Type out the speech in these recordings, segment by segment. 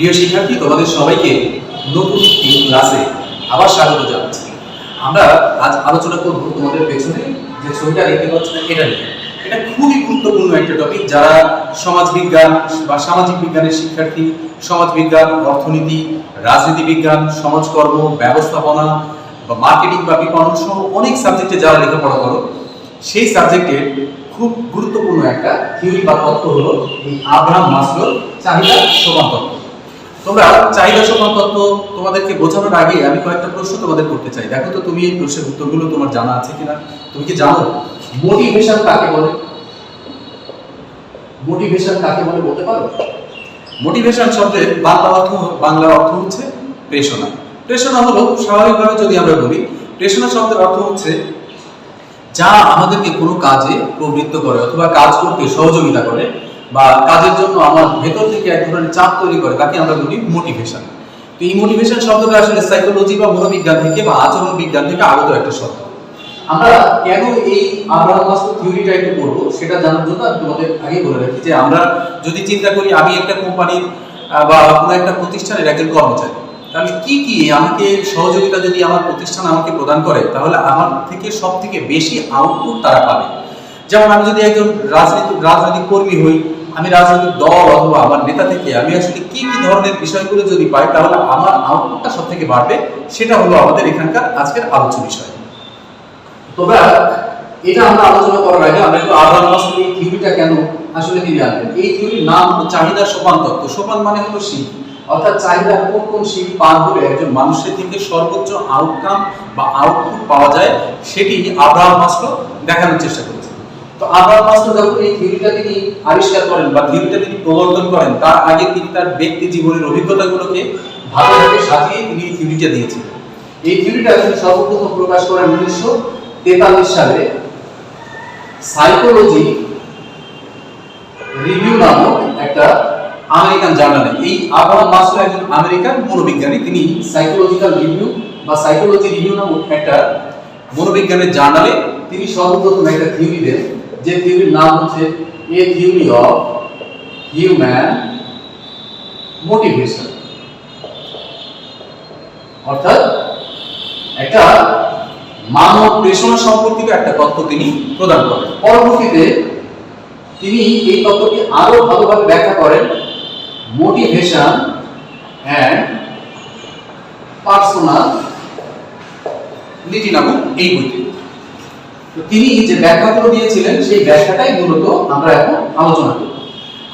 প্রিয় শিক্ষার্থী, তোমাদের সবাইকে নতুন এই ক্লাসে আবার স্বাগত জানাচ্ছি। আমরা আজ আলোচনা করব তোমাদের পেছনে যে ছবিটা দেখতে পাচ্ছ, এটা নিয়ে। এটা খুবই গুরুত্বপূর্ণ একটা টপিক যারা সমাজ বিজ্ঞান বা সামাজিক বিজ্ঞানের শিক্ষার্থী, সমাজ বিজ্ঞান, অর্থনীতি, রাজনীতি বিজ্ঞান, সমাজকর্ম, ব্যবস্থাপনা বা মার্কেটিং বা বিপণন সহ অনেক সাবজেক্টে যারা লেখাপড়া করো, সেই সাবজেক্টের খুব গুরুত্বপূর্ণ একটা থিওরি বা তত্ত্ব হলো এই আব্রাহাম মাসলোর চাহিদা সমান তত্ত্ব। তোমরা চাহিদা সমান তত্ত্ব তোমাদেরকে বোঝানোর আগে আমি কয়েকটা প্রশ্ন তোমাদের করতে চাই। দেখো তো তুমি এই প্রশ্নের উত্তরগুলো তোমার জানা আছে কিনা? তুমি কি জানো? মোটিভেশন কাকে বলে? মোটিভেশন কাকে বলে বলতে পারো? মোটিভেশন শব্দের বাংলা অর্থ বাংলা অর্থ হচ্ছে প্রেরণা প্রেরণা হলো, স্বাভাবিকভাবে যদি আমরা বলি প্রেরণা শব্দের অর্থ হচ্ছে যা আমাদেরকে কোনো কাজে প্রবৃত্ত করে অথবা কাজ করতে সহযোগিতা করে। বা কাজের জন্য আমার ভেতর থেকে এক ধরনের চাপ তৈরি করে, তাকে আমরা বলি মোটিভেশন তো এই মোটিভেশন শব্দটা আসলে সাইকোলজি বা মনোবিজ্ঞান থেকে বা আচরণ বিজ্ঞান থেকে আগত একটা শব্দ। আমরা কেন এই আব্রাহাম মাস্লো থিওরিটা একটু করব সেটা জানার জন্য আমি তোমাদের আগে বলে রাখি যে আমরা যদি চিন্তা করি আমি একটা কোম্পানির বা কোনো একটা প্রতিষ্ঠানের একজন কর্মচারী তাহলে কি কি আমাকে সহযোগিতা যদি আমার প্রতিষ্ঠান আমাকে প্রদান করে, তাহলে আমার থেকে সব থেকে বেশি আউটপুট তারা পাবে। যেমন আমি যদি একজন রাজনীতি রাজনৈতিক কর্মী হই আমি রাজনৈতিক দল অথবা আমার নেতা থেকে আমি আসলে কি কি ধরনের বিষয়গুলো যদি পাই, তাহলে আমার আউটপুটটা সব থেকে বাড়বে, সেটা হলো আমাদের এখানকার আজকের আলোচ্য বিষয়। তোমরা এটা আমরা আলোচনা করার আগে আমরা একটু আহ্বান মাসুল এই থিওরিটা কেন আসলে তিনি আনবেন এই থিওরির নাম হলো চাহিদার সোপান তত্ত্ব। সোপান মানে হলো শিখ অর্থাৎ চাহিদা কোন কোন শিখ পার হলে একজন মানুষের থেকে সর্বোচ্চ আউটকাম বা আউটপুট পাওয়া যায়, সেটি আব্রাহাম মাস্লো দেখানোর চেষ্টা করেছেন তো আব্রাহাম মাস্লো যখন এই থিওরিটা তিনি আবিষ্কার করেন বা থিওরিটা তিনি প্রবর্তন করেন, তার আগে তিনি তার ব্যক্তি জীবনের অভিজ্ঞতাগুলোকে ভালোভাবে সাজিয়ে তিনি এই থিওরিটা দিয়েছিলেন। এই থিওরিটা তিনি সর্বপ্রথম প্রকাশ করেন উনিশশো তেতাল্লিশ সালে। সাইকোলজি রিভিউ নামক একটা আমেরিকান জার্নালে। এই আব্রাহাম মাসলো একজন আমেরিকান মনোবিজ্ঞানী। তিনি সাইকোলজিক্যাল রিভিউ বা সাইকোলজি রিভিউ নামক একটা মনোবিজ্ঞানের জার্নালে তিনি সর্বপ্রথম একটা থিওরি দেন। যে থিওরির নাম হচ্ছে a theory of human motivation অর্থাৎ একটা মানব প্রেষণা সম্পর্কিত একটা তত্ত্ব তিনি প্রদান করেন। পরবর্তীতে তিনি এই তত্ত্বটি আরও ভালোভাবে ব্যাখ্যা করেন মোটিভেশন অ্যান্ড পার্সোনাল নীতি নামক এই বইটি। তো তিনি যে ব্যাখ্যাগুলো দিয়েছিলেন, সেই ব্যাখ্যাটাই মূলত আমরা এখন আলোচনা করব।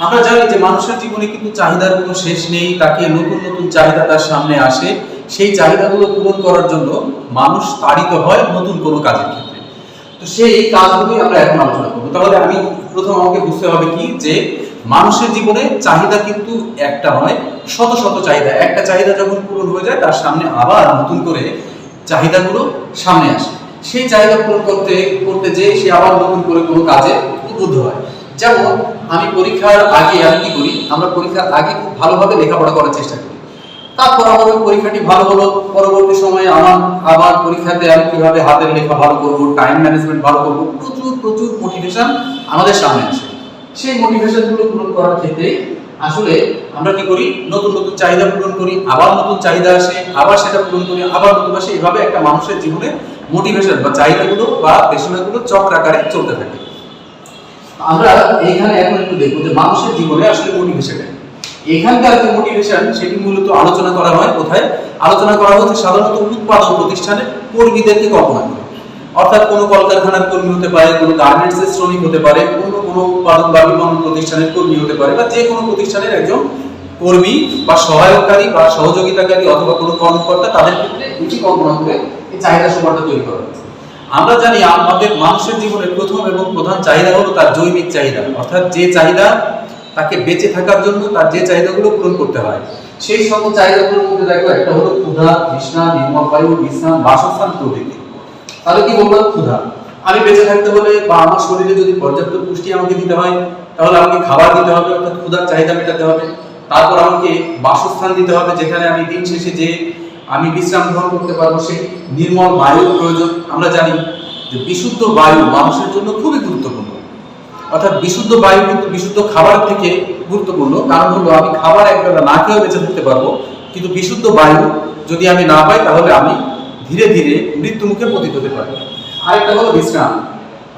আমরা জানি যে মানুষের জীবনে কিন্তু চাহিদার কোনো শেষ নেই তাকে নতুন নতুন চাহিদা তার সামনে আসে। সেই চাহিদাগুলো পূরণ করার জন্য মানুষ তাড়িত হয় নতুন কোনো কাজের ক্ষেত্রে। তো সেই কাজগুলোই আমরা এখন আলোচনা করব। তাহলে আমি প্রথম আমাকে বুঝতে হবে কি যে মানুষের জীবনে চাহিদা কিন্তু একটা নয়, শত শত চাহিদা। একটা চাহিদা যখন পূরণ হয়ে যায়, তার সামনে আবার নতুন করে চাহিদাগুলো সামনে আসে। সেই চাহিদা পূরণ করতে করতে যে সে আবার নতুন করে কোনো কাজে উদ্বুদ্ধ হয়। যেমন, আমি পরীক্ষার আগে আমি কি করি? আমরা পরীক্ষার আগে খুব ভালোভাবে লেখাপড়া করার চেষ্টা করি। তারপর আমার ওই পরীক্ষাটি ভালো হলো। পরবর্তী সময়ে আমার আবার পরীক্ষাতে আমি কীভাবে হাতের লেখা ভালো করব টাইম ম্যানেজমেন্ট ভালো করব, প্রচুর প্রচুর মোটিভেশন আমাদের সামনে আসে। সেই মোটিভেশনগুলো পূরণ করার ক্ষেত্রে আসলে আমরা কি করি? নতুন নতুন চাহিদা পূরণ করি, আবার নতুন চাহিদা আসে, আবার সেটা পূরণ করি, আবার নতুন আসে এভাবে একটা মানুষের জীবনে মোটিভেশন বা চাহিদাগুলো বা পেশনাগুলো চক্র আকারে চলতে থাকে। আমরা এইখানে এখন একটু দেখব যে মানুষের জীবনে আসলে মোটিভেশন এখানকার যে মোটিভেশন সেটি মূলত আলোচনা করা হয় কোথায়? আলোচনা করা হচ্ছে সাধারণত উৎপাদন প্রতিষ্ঠানে কর্মীদেরকে কল্পনা করে। অর্থাৎ কোনো কলকারখানার কর্মী হতে পারে, কোনো গার্মেন্টস এর শ্রমিক হতে পারে, অন্য কোনো উৎপাদন বা বিপণন প্রতিষ্ঠানের কর্মী হতে পারে বা যে কোনো প্রতিষ্ঠানের একজন কর্মী বা সহায়ককারী বা সহযোগিতাকারী অথবা কোনো কর্মকর্তা তাদের ক্ষেত্রে এটি কল্পনা করে এই চাহিদা সমানটা তৈরি করা আমরা জানি আমাদের মানুষের জীবনের প্রথম এবং প্রধান চাহিদা হলো তার জৈবিক চাহিদা, অর্থাৎ যে চাহিদা তাকে বেঁচে থাকার জন্য তার যে চাহিদাগুলো পূরণ করতে হয়, সেই সকল চাহিদাগুলোর মধ্যে দেখো একটা হলো ক্ষুধা, তৃষ্ণা, নির্মল বায়ু, বিশ্রাম, বাসস্থান প্রভৃতি। তাহলে কি বললাম ক্ষুধা। আমি বেঁচে থাকতে হলে বা আমার শরীরে যদি পর্যাপ্ত পুষ্টি আমাকে দিতে হয়, তাহলে আমাকে খাবার দিতে হবে, অর্থাৎ ক্ষুধার চাহিদা মেটাতে হবে। তারপর আমাকে বাসস্থান দিতে হবে, যেখানে আমি দিন শেষে যে আমি বিশ্রাম গ্রহণ করতে পারব, সেই নির্মল বায়ুর প্রয়োজন। আমরা জানি যে বিশুদ্ধ বায়ু মানুষের জন্য খুবই গুরুত্বপূর্ণ। অর্থাৎ বিশুদ্ধ বায়ু কিন্তু বিশুদ্ধ খাবার থেকে গুরুত্বপূর্ণ। কারণ হলো, আমি খাবার একবেলা না খেয়েও বেঁচে থাকতে পারব, কিন্তু বিশুদ্ধ বায়ু যদি আমি না পাই, তাহলে আমি ধীরে ধীরে মৃত্যু মুখে পতিত হতে পারি আরেকটা হলো বিশ্রাম।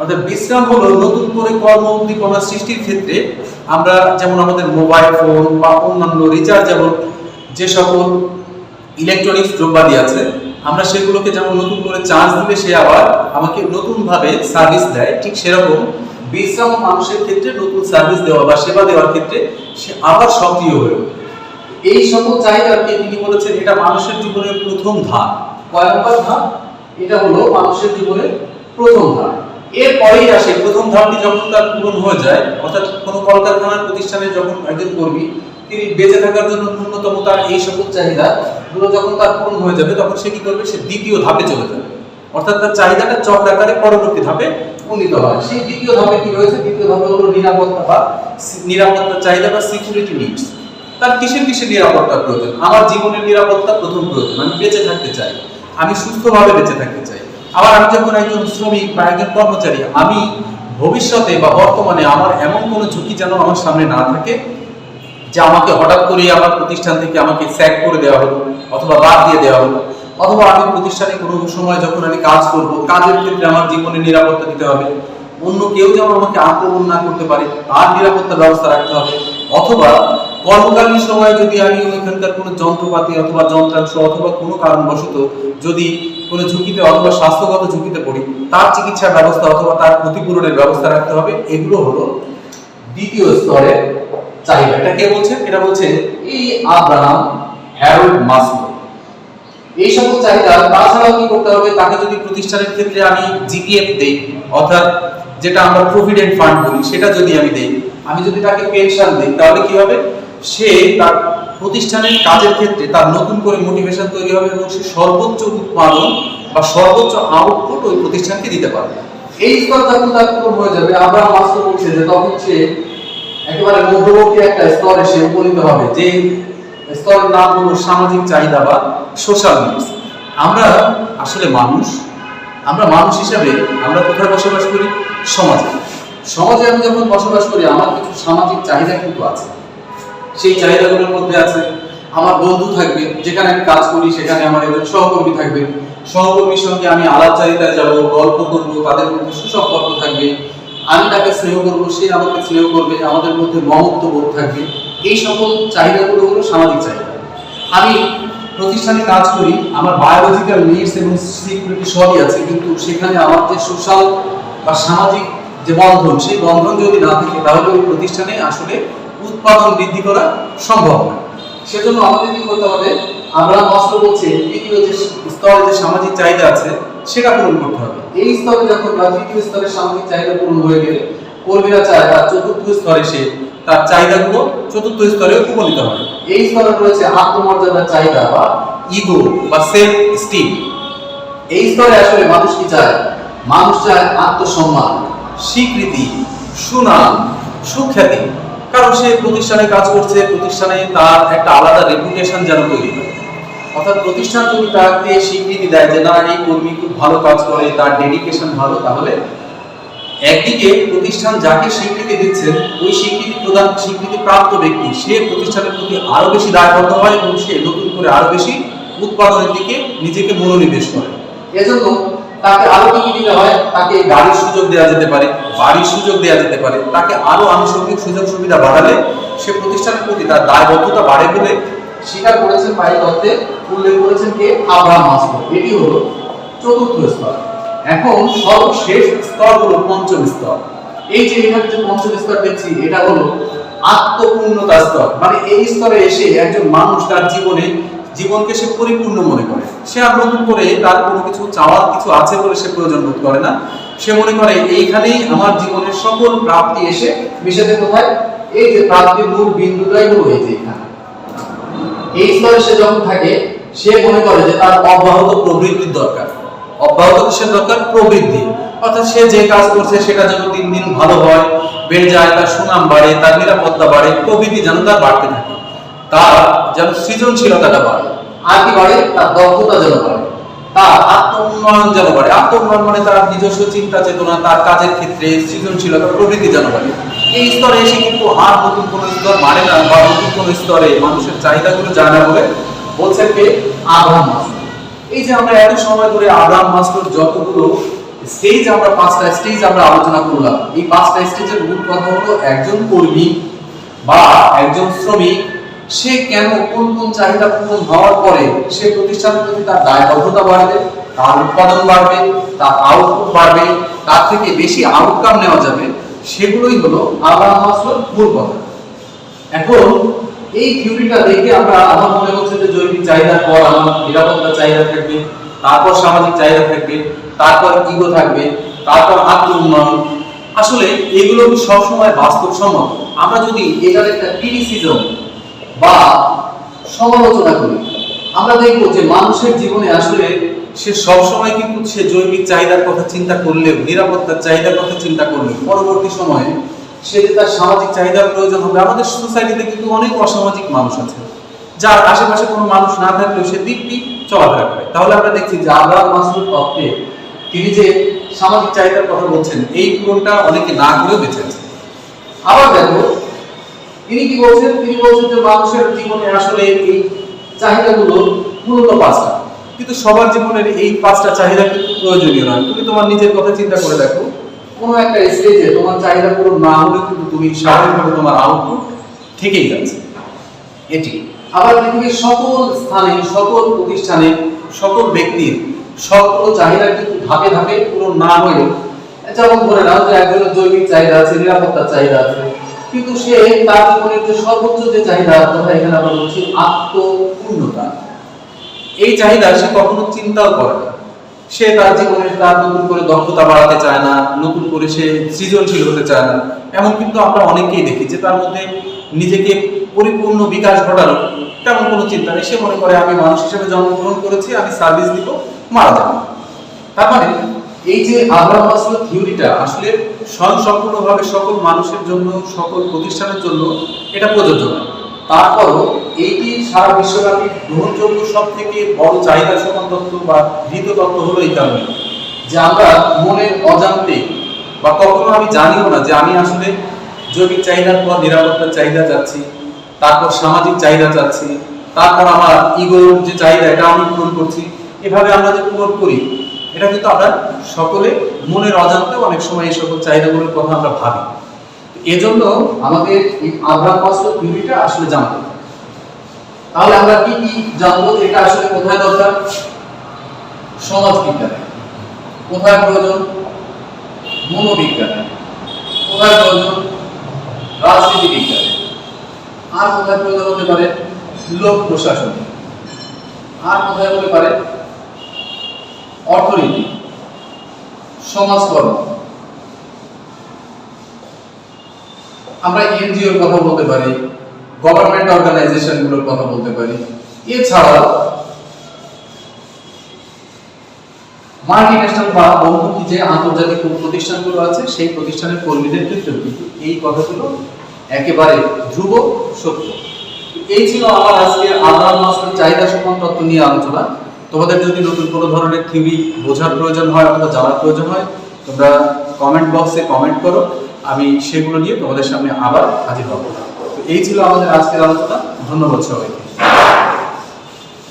অর্থাৎ বিশ্রাম হলো নতুন করে কর্ম উদ্দীপনা সৃষ্টির ক্ষেত্রে আমরা যেমন আমাদের মোবাইল ফোন বা অন্যান্য রিচার্জ রিচার্জেবল যে সকল ইলেকট্রনিক্স দ্রব্যাদি আছে, আমরা সেগুলোকে যেমন নতুন করে চার্জ দিলে সে আবার আমাকে নতুনভাবে সার্ভিস দেয়, ঠিক সেরকম বিশ্রাম মানুষের ক্ষেত্রে নতুন সার্ভিস দেওয়া বা সেবা দেওয়ার ক্ষেত্রে সে আবার সক্রিয় হয়ে। এই সকল চাহিদাকে তিনি বলেছেন, এটা মানুষের জীবনের প্রথম ধাপ। কয় নম্বর ধাপ? এটা হলো মানুষের জীবনের প্রথম ধাপ। এরপরেই আসে প্রথম ধাপটি যখন তার পূরণ হয়ে যায়, অর্থাৎ কোনো কলকারখানার প্রতিষ্ঠানে যখন একজন কর্মী, তিনি বেঁচে থাকার জন্য ন্যূনতম তার এই সকল চাহিদা গুলো যখন তার পূরণ হয়ে যাবে, তখন সে কি করবে? সে দ্বিতীয় ধাপে চলে যাবে। অর্থাৎ তার চাহিদাটা চক্রাকারে পরবর্তী ধাপে উন্নীত হয় সেই দ্বিতীয় ধাপে কি রয়েছে? দ্বিতীয় ধাপে হলো নিরাপত্তা বা নিরাপত্তা চাহিদা বা সিকিউরিটি নিডস তার কিসের কিসের নিরাপত্তার প্রয়োজন? আমার জীবনের নিরাপত্তা প্রথম প্রয়োজন। আমি বেঁচে থাকতে চাই। আমি সুস্থভাবে বেঁচে থাকতে চাই। আবার আমি যখন একজন শ্রমিক বা একজন কর্মচারী, আমি ভবিষ্যতে বা বর্তমানে আমার এমন কোনো ঝুঁকি যেন আমার সামনে না থাকে, যে আমাকে হঠাৎ করে আমার প্রতিষ্ঠান থেকে আমাকে স্যাক করে দেওয়া হলো, অথবা বাদ দিয়ে দেওয়া হলো, অথবা আমি প্রতিষ্ঠানে কোনো সময় যখন আমি কাজ করব, কাজের ক্ষেত্রে আমার জীবনে নিরাপত্তা দিতে হবে, অন্য কেউ যেমন আমাকে আক্রমণ না করতে পারে, তার নিরাপত্তার ব্যবস্থা রাখতে হবে, অথবা কর্মকালীন সময় যদি আমি ওইখানকার কোনো যন্ত্রপাতি অথবা যন্ত্রাংশ অথবা কোনো কারণবশত যদি কোনো ঝুঁকিতে অথবা স্বাস্থ্যগত ঝুঁকিতে পড়ি, তার চিকিৎসার ব্যবস্থা অথবা তার ক্ষতিপূরণের ব্যবস্থা রাখতে হবে, এগুলো হলো দ্বিতীয় স্তরের চাহিদা। এটা কে বলছেন এটা বলছে এই আব্রাহাম হ্যারোল্ড মাসলো। এই সকল চাহিদা তাছাড়াও কি করতে হবে? তাকে যদি প্রতিষ্ঠানের ক্ষেত্রে আমি জিপিএফ দেই, অর্থাৎ যেটা আমরা প্রভিডেন্ট ফান্ড বলি, সেটা যদি আমি দেই, আমি যদি তাকে পেনশন দিই, তাহলে কি হবে? সে তার প্রতিষ্ঠানের কাজের ক্ষেত্রে তার নতুন করে মোটিভেশন তৈরি হবে এবং সে সর্বোচ্চ উৎপাদন বা সর্বোচ্চ আউটপুট ওই প্রতিষ্ঠানকে দিতে পারবে। এই স্তর যখন তার পূরণ হয়ে যাবে আমরা মাস্টার বলছে যে তখন সে একেবারে মধ্যবর্তী একটা স্তরে সে উপনীত হবে। যে স্তরের নাম হলো সামাজিক চাহিদা বা সোশ্যাল নিডস আমরা আসলে মানুষ, আমরা মানুষ হিসাবে আমরা কোথায় বসবাস করি? সমাজে। সমাজে আমি যখন বসবাস করি, আমার কিছু সামাজিক চাহিদা কিন্তু আছে। সেই চাহিদাগুলোর মধ্যে আছে। আমার বন্ধু থাকবে, যেখানে আমি কাজ করি, সেখানে আমার একজন সহকর্মী থাকবে। সহকর্মীর সঙ্গে আমি আলাপচারিতায় যাব, গল্প করব, তাদের মধ্যে সুসম্পর্ক থাকবে। আমি তাকে স্নেহ করব, সে আমাকে স্নেহ করবে, আমাদের মধ্যে মমত্ব বোধ থাকবে। এই সকল চাহিদাগুলো হলো সামাজিক চাহিদা। আমি প্রতিষ্ঠানে কাজ করি, আমার বায়োলজিক্যাল নিডস এবং সিকিউরিটি সবই আছে, কিন্তু সেখানে আমার যে সোশ্যাল বা সামাজিক যে বন্ধন, সেই বন্ধন যদি না থাকে, তাহলে ওই প্রতিষ্ঠানে আসলে উৎপাদন বৃদ্ধি করা সম্ভব নয় সেজন্য আমাদের কি করতে হবে? আমরা নষ্ট বলছে তৃতীয় যে স্তরে যে সামাজিক চাহিদা আছে, সেটা পূরণ করতে হবে। এই স্তরে যখন বা তৃতীয় স্তরে সামাজিক চাহিদা পূরণ হয়ে গেলে কর্মীরা চায় তার চতুর্থ স্তরে সে তার চাহিদাগুলো চতুর্থ স্তরে উপনীত হয় এই স্তরে রয়েছে আত্মমর্যাদার চাহিদা বা ইগো বা সেলফ স্টিম এই স্তরে আসলে মানুষ কি চায়? মানুষ চায় আত্মসম্মান, স্বীকৃতি, সুনাম, সুখ্যাতি। কারণ সে প্রতিষ্ঠানে কাজ করছে, প্রতিষ্ঠানে তার একটা আলাদা রেপুটেশন যেন তৈরি হয়। অর্থাৎ প্রতিষ্ঠান যদি তাকে স্বীকৃতি দেয় যে, না, এই কর্মী খুব ভালো কাজ করে, তার ডেডিকেশন ভালো, তাহলে একদিকে প্রতিষ্ঠান যাকে স্বীকৃতি দিচ্ছেন ওই স্বীকৃতি প্রদান স্বীকৃতি প্রাপ্ত ব্যক্তি, সে প্রতিষ্ঠানের প্রতি আরও বেশি দায়বদ্ধ হয় এবং সে নতুন করে আরও বেশি উৎপাদনের দিকে নিজেকে মনোনিবেশ করে। এজন্য তাকে আরও কি কি দিতে হয়? তাকে গাড়ির সুযোগ দেওয়া যেতে পারে, বাড়ির সুযোগ দেওয়া যেতে পারে। তাকে আরও আনুষঙ্গিক সুযোগ সুবিধা বাড়ালে সে প্রতিষ্ঠানের প্রতি তার দায়বদ্ধতা বাড়ে বলে স্বীকার করেছেন পাই তত্ত্বে উল্লেখ করেছেন কে? আব্রাহাম মাসলো এটি হলো চতুর্থ স্তর। এখন সর্বশেষ স্তর হলো পঞ্চম স্তর। এই যে এখানে যে পঞ্চম স্তর দেখছি, এটা হলো আত্মপূর্ণতা স্তর। মানে এই স্তরে এসে একজন মানুষ তার জীবনে জীবনকে সে পরিপূর্ণ মনে করে। সে আর নতুন করে তার কোনো কিছু চাওয়ার কিছু আছে বলে সে প্রয়োজন বোধ করে না। সে মনে করে, এইখানেই আমার জীবনের সকল প্রাপ্তি এসে মিশেছে কোথায়? এই যে প্রাপ্তির মূল বিন্দুটাই হলো এই যে এখানে। এই স্তরে সে যখন থাকে, সে মনে করে যে তার অব্যাহত প্রবৃত্তির দরকার। অব্যাহত কিসের দরকার? প্রবৃদ্ধি অর্থাৎ সে যে কাজ করছে, সেটা যেন দিন দিন ভালো হয়, বেড়ে যায়, তার সুনাম বাড়ে, তার নিরাপত্তা বাড়ে প্রবৃদ্ধি যেন তার বাড়তে থাকে। তার যেন সৃজনশীলতাটা বাড়ে। আর কি বাড়ে? তার দক্ষতা যেন বাড়ে। তার আত্ম উন্নয়ন যেন বাড়ে। আত্ম উন্নয়ন মানে তার নিজস্ব চিন্তা চেতনা, তার কাজের ক্ষেত্রে সৃজনশীলতা প্রবৃদ্ধি যেন বাড়ে। এই স্তরে এসে কিন্তু আর নতুন কোনো স্তর মানে না বা নতুন কোনো স্তরে মানুষের চাহিদাগুলো যায় না বলে বলছে কে? Abraham master. এই যে আমরা এত সময় ধরে আব্রাহাম মাস্টার যতগুলো স্টেজ আমরা, পাঁচটা স্টেজ আমরা আলোচনা করলাম, এই পাঁচটা স্টেজের মূল কথা হলো একজন কর্মী বা একজন শ্রমিক সে কেন কোন কোন চাহিদা পূরণ হওয়ার পরে সে প্রতিষ্ঠানের প্রতি তার দায়বদ্ধতা বাড়বে, তার উৎপাদন বাড়বে, তার আউটপুট বাড়বে, তার থেকে বেশি আউটকাম নেওয়া যাবে, সেগুলোই হলো মাসলোর মূল কথা। এখন এই থিওরিটা দেখে আমরা আমার মনে হচ্ছে যে জৈবিক চাহিদার পর আমার নিরাপত্তা চাহিদা থাকবে, তারপর সামাজিক চাহিদা থাকবে, তারপর ইগো থাকবে, তারপর আত্ম উন্নয়ন। আসলে এগুলো সবসময় বাস্তবসম্মত। আমরা যদি এটার একটা ক্রিটিসিজম বা সমালোচনা করি। আমরা দেখব যে মানুষের জীবনে আসলে সে সবসময় কিন্তু সে জৈবিক চাহিদার কথা চিন্তা করলেও, নিরাপত্তার চাহিদার কথা চিন্তা করলেও, পরবর্তী সময়ে সে যে তার সামাজিক চাহিদার প্রয়োজন হবে, আমাদের সোসাইটিতে কিন্তু অনেক অসামাজিক মানুষ আছে। যার আশেপাশে কোনো মানুষ না থাকলেও সে দিব্যি চলাফেরা করে। তাহলে আমরা দেখছি যে আব্রাহাম মাসুদ তত্ত্বে তিনি যে সামাজিক চাহিদার কথা বলছেন, এই পূরণটা অনেকে না করেও বেঁচে আছে। আবার দেখো তিনি কি বলছেন? তিনি বলছেন যে মানুষের জীবনে আসলে এই চাহিদাগুলো মূলত পাঁচটা। কিন্তু সবার জীবনের এই পাঁচটা চাহিদা কিন্তু প্রয়োজনীয় নয়? তুমি তোমার নিজের কথা চিন্তা করে দেখো। কোনো একটা স্টেজে তোমার চাহিদা পূরণ না হলে কিন্তু তুমি স্বাভাবিকভাবে তোমার আউটপুট থেকেই যাচ্ছে। এটি। আবার পৃথিবীর সকল স্থানে, সকল প্রতিষ্ঠানে, সকল ব্যক্তির সকল চাহিদা কিন্তু ধাপে ধাপে পূরণ না হয়ে যেমন ধরে নাও যে একজনের জৈবিক চাহিদা আছে, নিরাপত্তার চাহিদা আছে কিন্তু সে তার জীবনের যে সর্বোচ্চ যে চাহিদা কথা এখানে আমরা বলছি আত্মপূর্ণতা। এই চাহিদা সে কখনো চিন্তাও করে না। সে তার জীবনে তার নতুন করে দক্ষতা বাড়াতে চায় না, নতুন করে সে সৃজনশীল হতে চায় না। এমন কিন্তু আমরা অনেকেই দেখি যে তার মধ্যে নিজেকে পরিপূর্ণ বিকাশ ঘটানো তেমন কোনো চিন্তা নেই। সে মনে করে, আমি মানুষ হিসেবে জন্মগ্রহণ করেছি, আমি সার্ভিস দিব, মারা যাব। তার মানে এই যে মাসলোর থিওরিটা আসলে স্বয়ংসম্পূর্ণভাবে সকল মানুষের জন্য, সকল প্রতিষ্ঠানের জন্য এটা প্রযোজ্য তারপরও এইটি সারা বিশ্বব্যাপী গ্রহণযোগ্য সব থেকে বড় চাহিদা সমান তত্ত্ব বা ধৃত তত্ত্ব হলো এই কারণে যে আমরা মনের অজান্তে বা কখনো আমি জানিও না যে আমি আসলে জৈবিক চাহিদার পর নিরাপত্তার চাহিদা চাচ্ছি, তারপর সামাজিক চাহিদা চাচ্ছি, তারপর আমার ইগোর যে চাহিদা, এটা আমি পূরণ করছি। এভাবে আমরা যে পূরণ করি এটা কিন্তু আমরা সকলে মনের অজান্তেও অনেক সময় এই সকল চাহিদাগুলোর কথা আমরা ভাবি। এজন্য আমাদের এই আব্রাহাম মাসলোর থিওরিটা আসলে জানতে। তাহলে আমরা কি কি জানব এটা আসলে কোথায় দরকার? সমাজ বিজ্ঞানে কোথায় প্রয়োজন? মনোবিজ্ঞানে। কোথায় প্রয়োজন? রাজনীতি বিজ্ঞানে আর কোথায় প্রয়োজন হতে পারে? লোক প্রশাসন। আর কোথায় হতে পারে? অর্থনীতি, সমাজকর্ম। আমরা এনজিওর কথা বলতে পারি গভর্নমেন্ট অর্গানাইজেশনগুলোর কথা বলতে পারি। এছাড়াও মাল্টিন্যাশনাল বা বহুমুখী যে আন্তর্জাতিক প্রতিষ্ঠানগুলো আছে, সেই প্রতিষ্ঠানের কর্মীদের ক্ষেত্রেও কিন্তু এই কথাগুলো একেবারে ধ্রুব সত্য। এই ছিল আমার আজকে মাসের চাহিদা সমান তত্ত্ব নিয়ে আলোচনা। তোমাদের যদি নতুন কোনো ধরনের থিওরি বোঝার প্রয়োজন হয় অথবা জানার প্রয়োজন হয়, তোমরা কমেন্ট বক্সে কমেন্ট করো, আমি সেগুলো নিয়ে তোমাদের সামনে আবার হাজির হব। তো এই ছিল আমাদের আজকের আলোচনা। ধন্যবাদ সবাইকে।